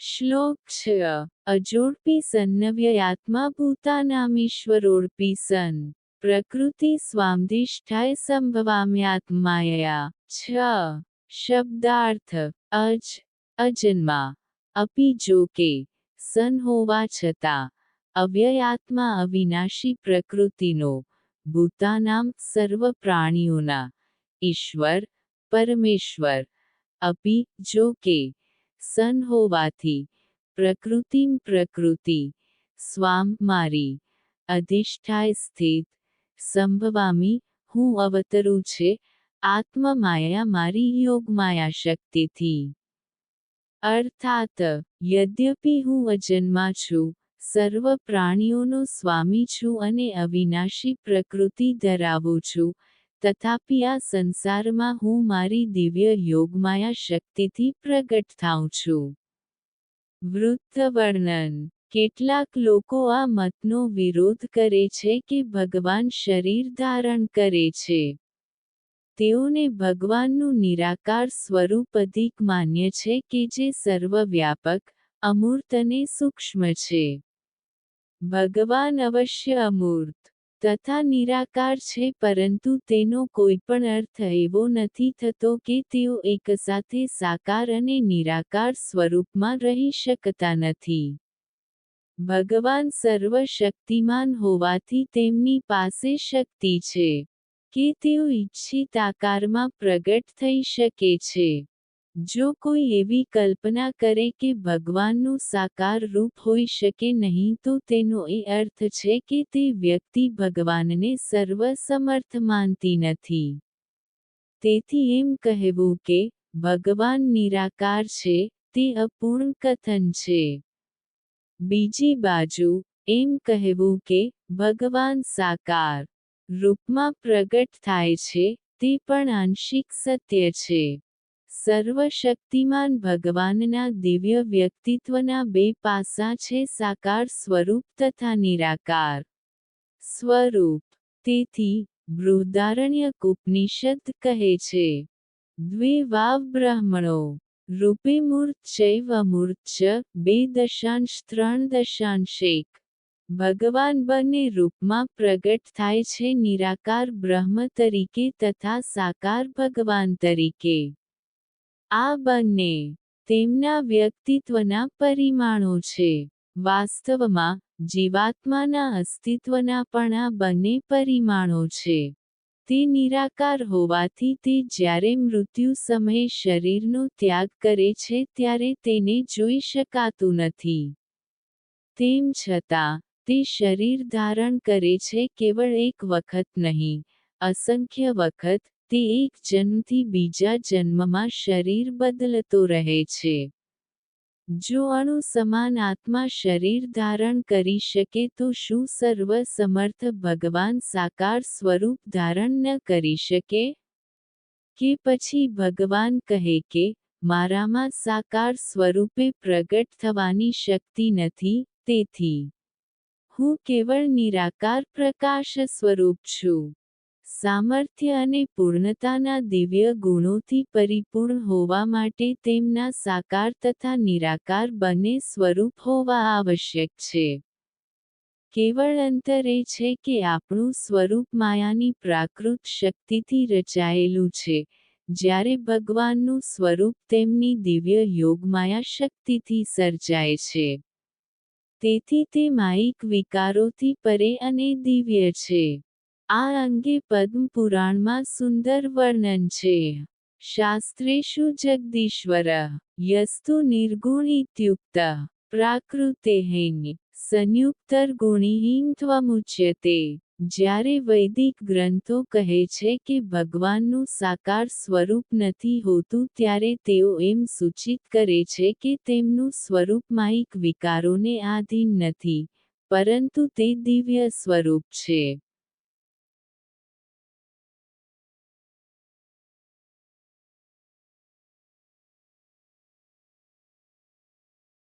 શ્લોક છ અજોડપી સન્નવ્યયાત્મા ભૂતાનામીશ્વરોડપી સન, પ્રકૃતિ સ્વામધિષ્ઠાય સંભવામ્યાત્માયા છ, શબ્દાર્થ, અજ, અજન્મા, અપી જો કે, સન હોવા છતાં, અવ્યયાત્મા અવિનાશી પ્રકૃતિનો, ભૂતાનામ સર્વ પ્રાણીઓના, ઈશ્વર, પરમેશ્વર, અપી જો કે સન હોવાથી, પ્રકૃતિમ પ્રકૃતિ, સ્વામ મારી, અધિષ્ઠાય સ્થિત, સંભવામી, હું અવતરું છે આત્મમાયા મારી યોગમાયા શક્તિથી. અર્થાત, યદ્યપિ હું અજન્મા છું, સર્વ પ્રાણીઓનો સ્વામી છું અને અવિનાશી પ્રકૃતિ ધરાવું છું તથાપિ આ સંસારમાં હું મારી દિવ્ય યોગમાયા શક્તિથી પ્રગટ થાઉં છું. વૃત્તવર્ણન. કેટલાક લોકો આ મતનો વિરોધ કરે છે કે ભગવાન શરીર ધારણ કરે છે. તેઓને ભગવાનનું નિરાકાર સ્વરૂપ અધિક માન્ય છે કે જે સર્વવ્યાપક, અમૂર્ત અને સૂક્ષ્મ છે. ભગવાન અવશ્ય અમૂર્ત. તથા નિરાકાર છે, પરંતુ તેનો કોઈપણ અર્થ એવો નથી થતો કે તેઓ એકસાથે સાકાર અને નિરાકાર સ્વરૂપમાં રહી શકતા નથી. ભગવાન સર્વશક્તિમાન હોવાથી તેમની પાસે શક્તિ છે, કે તેઓ ઈચ્છિત આકારમાં પ્રગટ થઈ શકે છે. જો કોઈ એવી કલ્પના કરે કે ભગવાનનું સાકાર રૂપ હોઈ શકે નહીં તો તેનો એ અર્થ છે કે તે વ્યક્તિ ભગવાનને સર્વસમર્થ માનતી નથી. તેથી એમ કહેવું કે ભગવાન નિરાકાર છે, તે અપૂર્ણ કથન છે. બીજી બાજુ, એમ કહેવું કે ભગવાન સાકાર રૂપમાં પ્રગટ થાય છે, તે પણ આંશિક સત્ય છે. સર્વશક્તિમાન ભગવાનના દિવ્ય વ્યક્તિત્વના બે પાસા છે સાકાર સ્વરૂપ તથા નિરાકાર. સ્વરૂપ. તેથી, બૃહદારણ્ય ઉપનિષદ કહે છે દ્વિવાવ બ્રાહ્મણો રૂપે મૂર્ત ચૈવ બે દશાંશ ત્રણ દશાંશ એક. ભગવાન બંને રૂપમાં પ્રગટ થાય છે નિરાકાર બ્રહ્મ તરીકે તથા સાકાર ભગવાન તરીકે. આ બંને તેમના વ્યક્તિત્વના પરિમાણો છે. વાસ્તવમાં, જીવાત્માના અસ્તિત્વના પણ આ બંને પરિમાણો છે. તે નિરાકાર હોવાથી તે જ્યારે મૃત્યુ સમયે શરીરનો ત્યાગ કરે છે ત્યારે તેને જોઈ શકાતું નથી. તેમ છતાં, તે શરીર ધારણ કરે છે કેવળ એક વખત નહીં, અસંખ્ય વખત તે એક જન્મથી બીજા જન્મમાં શરીર બદલતો રહે છે. જો અણુ સમાન આત્મા શરીર ધારણ કરી શકે તો શું સર્વ સમર્થ ભગવાન સાકાર સ્વરૂપ ધારણ ન કરી શકે? કે પછી ભગવાન કહે કે, મારામાં સાકાર સ્વરૂપે પ્રગટ થવાની શક્તિ નથી, તેથી હું કેવળ નિરાકાર પ્રકાશ સ્વરૂપ છું. સામર્થ્ય અને પૂર્ણતાના દિવ્ય ગુણોથી પરિપૂર્ણ હોવા માટે તેમના સાકાર તથા નિરાકાર બંને સ્વરૂપ હોવા આવશ્યક છે. કેવળ અંતર એ છે કે આપણું સ્વરૂપ માયાની પ્રાકૃત શક્તિથી રચાયેલું છે. જ્યારે ભગવાનનું સ્વરૂપ તેમની દિવ્ય યોગમાયા શક્તિથી સર્જાય છે. તેથી તે માયિક વિકારોથી પરે અને દિવ્ય છે. આ અંગે પદ્મ પુરાણમાં સુંદર વર્ણન છે. શાસ્ત્રેશુ જગદીશ્વર, યસ્તુ નિર્ગુણિત્યુક્ત પ્રાકૃતેહેન્ય સંયુક્તર્ગુણિહીન ત્વમુચ્યતે. જ્યારે વૈદિક ગ્રંથો કહે છે કે ભગવાનનું સાકાર સ્વરૂપ નથી હોતું ત્યારે તેઓ એમ સૂચિત કરે છે કે તેમનું સ્વરૂપ માયિક વિકારોને આધીન નથી, પરંતુ તે દિવ્ય સ્વરૂપ છે.